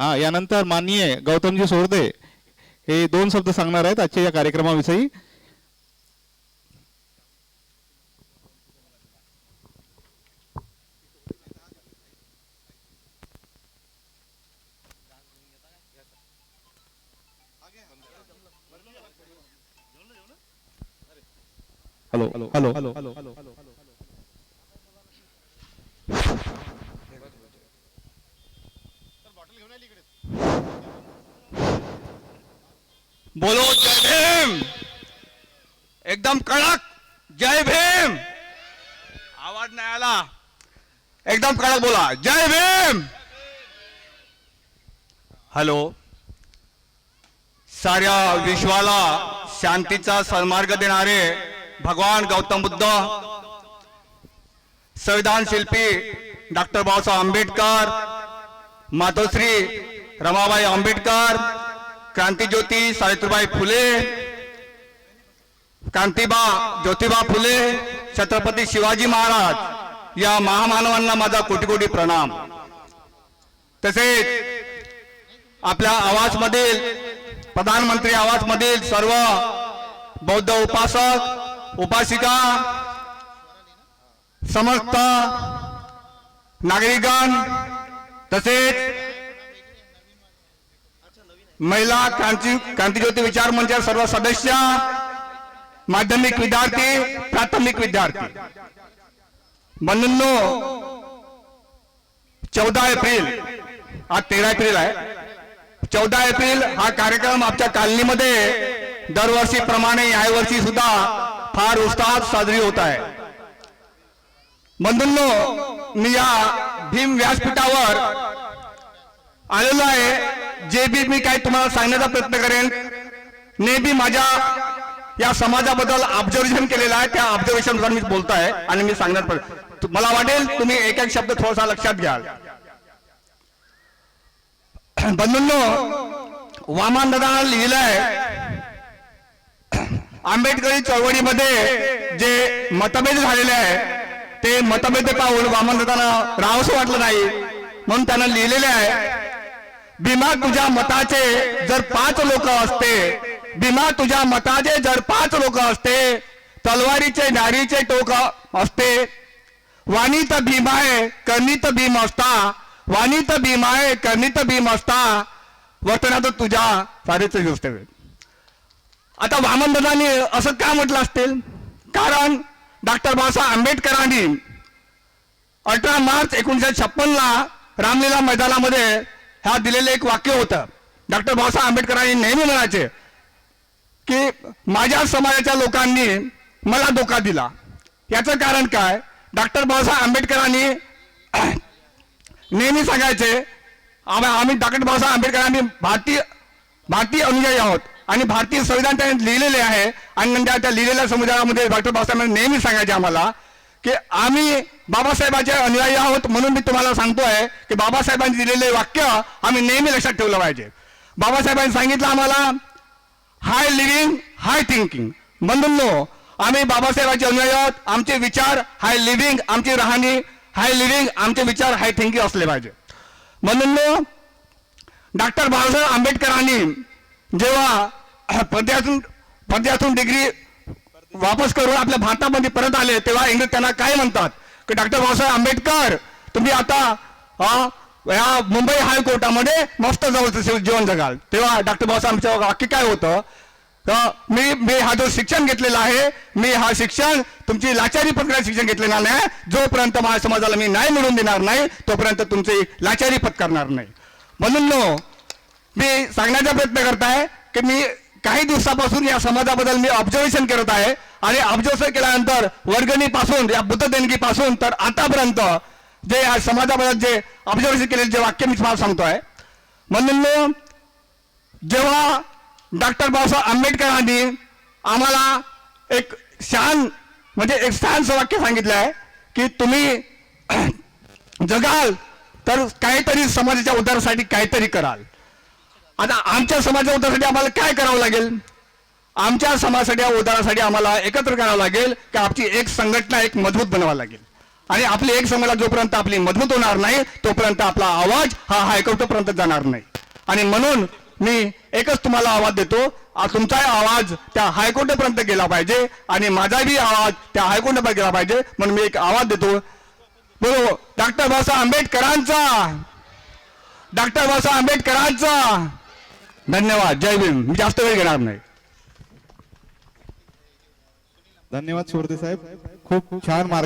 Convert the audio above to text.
हा यानंतर माननीय गौतमजी सोरदे हे दोन शब्द सांगणार आहेत आजच्या या कार्यक्रमाविषयी. हॅलो. Hello hello hello. बोलो जय भीम! एकदम कडक! जय भीम! आवाज नाही आला. एकदम कडक बोला। जय भीम! हॅलो. साऱ्या विश्वाला शांतीचा सन्मार्ग देणारे भगवान गौतम बुद्ध संविधान शिल्पी डॉक्टर बाबासाहेब आंबेडकर मातोश्री रमाबाई आंबेडकर क्रांतीज्योती सावित्रीबाई फुले क्रांतीबा ज्योतिबा फुले छत्रपती शिवाजी महाराज या महामानवांना माझा कोटी कोटी प्रणाम. तसेच आपल्या आवाजमधील प्रधानमंत्री आवाजमधील सर्व बौद्ध उपासक उपासिका समस्त नागरिकगण तसेच महिला क्रांती क्रांतीज्योती विचार मंच सर्व सदस्य माध्यमिक विद्यार्थी प्राथमिक विद्यार्थी. बंधूंनो चौदा एप्रिल आज तेरा एप्रिल आहे. चौदा एप्रिल हा कार्यक्रम आमच्या कालनीमध्ये दरवर्षीप्रमाणे यावर्षी सुद्धा फार उत्साहात साजरी होत आहे. बंधूंनो मी या भीम व्यासपीठावर आलेलो आहे. जे बी मी काय तुम्हाला सांगण्याचा प्रयत्न करेन नेहमी माझ्या या समाजाबद्दल ऑब्झर्वेशन केलेलं आहे. त्या ऑब्झर्वेशन मी बोलत आहे आणि मी सांगणार मला वाटेल तुम्ही एक एक शब्द थोडासा लक्षात घ्याल. बंधूंनो वामान दादा लिहिलंय आंबेडकरी चळवळीमध्ये जे मतभेद झालेले आहे ते मतभेद पाहून वामन दादांना राहावंसं वाटलं नाही. म्हणून त्यानं लिहिलेले आहे भीमा तुझ्या मताचे जर पाच लोक असते भीमा तुझ्या मताचे जर पाच लोक असते तलवारीचे नारीचे टोक असते. वाणीत भीमाय कर्णित भीम असता. वाणीत भीमाय कर्णित भीम असता. वतनात तुझ्या सारेच गोष्ट आता वामनदादांनी असं का म्हटलं असतील? कारण डॉक्टर बाबासाहेब आंबेडकरांनी अठरा मार्च एकोणीसशे छप्पनला रामलीला मैदानामध्ये ह्या दिलेलं एक वाक्य होतं. डॉक्टर बाबासाहेब आंबेडकरांनी नेहमी म्हणायचे की माझ्या समाजाच्या लोकांनी मला धोका दिला. याचं कारण काय? डॉक्टर बाबासाहेब आंबेडकरांनी नेहमी सांगायचे आम्ही आम्ही डॉक्टर बाबासाहेब आंबेडकरांनी भारतीय भारतीय अनुयायी आहोत. आणि भारतीय संविधान त्यांनी लिहिलेले आहे. आणि नंतर त्या लिहिलेल्या समुदायामध्ये डॉक्टर बाबासाहेबांनी नेहमी सांगायचे आम्हाला की आम्ही बाबासाहेबांचे अनुयायी आहोत म्हणून मी तुम्हाला सांगतोय की बाबासाहेबांनी दिलेले वाक्य आम्ही नेहमी लक्षात ठेवलं पाहिजे. बाबासाहेबांनी सांगितलं आम्हाला हाय लिव्हिंग हाय थिंकिंग बंधूंनो आम्ही बाबासाहेबांचे अनुयायी आहोत आमचे विचार हाय लिव्हिंग आमची राहणी हाय लिव्हिंग आमचे विचार हाय थिंकिंग असले पाहिजे. म्हणून डॉक्टर बाबासाहेब आंबेडकरांनी जेव्हा पद्यातून पद्यातून डिग्री वापस करून आपल्या भारतामध्ये परत आले तेव्हा इंग्रज त्यांना काय म्हणतात? की डॉक्टर बाबासाहेब आंबेडकर तुम्ही आता या मुंबई हायकोर्टामध्ये मस्त जवळ जीवन जगाल. तेव्हा डॉक्टर बाबासाहेबांचं वाक्य काय होतं? तर मी मी हा जो शिक्षण घेतलेला आहे मी हा शिक्षण तुमची लाचारी पत्करायचं शिक्षण घेतलेला नाही. जोपर्यंत माझ्या समाजाला मी न्याय मिळवून देणार नाही तोपर्यंत तुमची लाचारी पत्करणार नाही. म्हणून नो मी सांगण्याचा प्रयत्न करत आहे की मी काही दिवसापासून या समाजाबद्दल मी ऑब्झर्वेशन करत आहे. आणि ऑब्झर्वेशन केल्यानंतर वर्गणीपासून या बुद्ध देणगीपासून तर आतापर्यंत जे या समाजाबद्दल जे ऑब्झर्वेशन केलेले जे वाक्य मी तुम्हाला सांगतोय. म्हणून जेव्हा डॉक्टर बाबासाहेब आंबेडकरांनी आम्हाला एक शान म्हणजे एक शानचं वाक्य सांगितलं आहे की तुम्ही जगाल तर काहीतरी समाजाच्या उद्धारासाठी काहीतरी कराल. आता आमच्या समाजाच्या उद्धारासाठी आम्हाला काय करावं लागेल? आमच्या समाजासाठी उद्धारासाठी आम्हाला एकत्र करावं लागेल की आमची एक संघटना एक मजबूत बनवावं लागेल. आणि आपली एक समाजा जोपर्यंत आपली मजबूत होणार नाही तोपर्यंत आपला आवाज हा हायकोर्टापर्यंत जाणार नाही. आणि म्हणून मी एकच तुम्हाला आवाज देतो तुमचाही तुमचा आवाज त्या हायकोर्टापर्यंत गेला पाहिजे आणि माझाही आवाज त्या हायकोर्टापर्यंत गेला पाहिजे. म्हणून मी एक आवाज देतो. बरोबर डॉक्टर बाबासाहेब आंबेडकरांचा. डॉक्टर बाबासाहेब आंबेडकरांचा. धन्यवाद. जय भीम. मी जास्त वेळ घेणार नाही. धन्यवाद सुरते साहेब. खूप छान मार्ग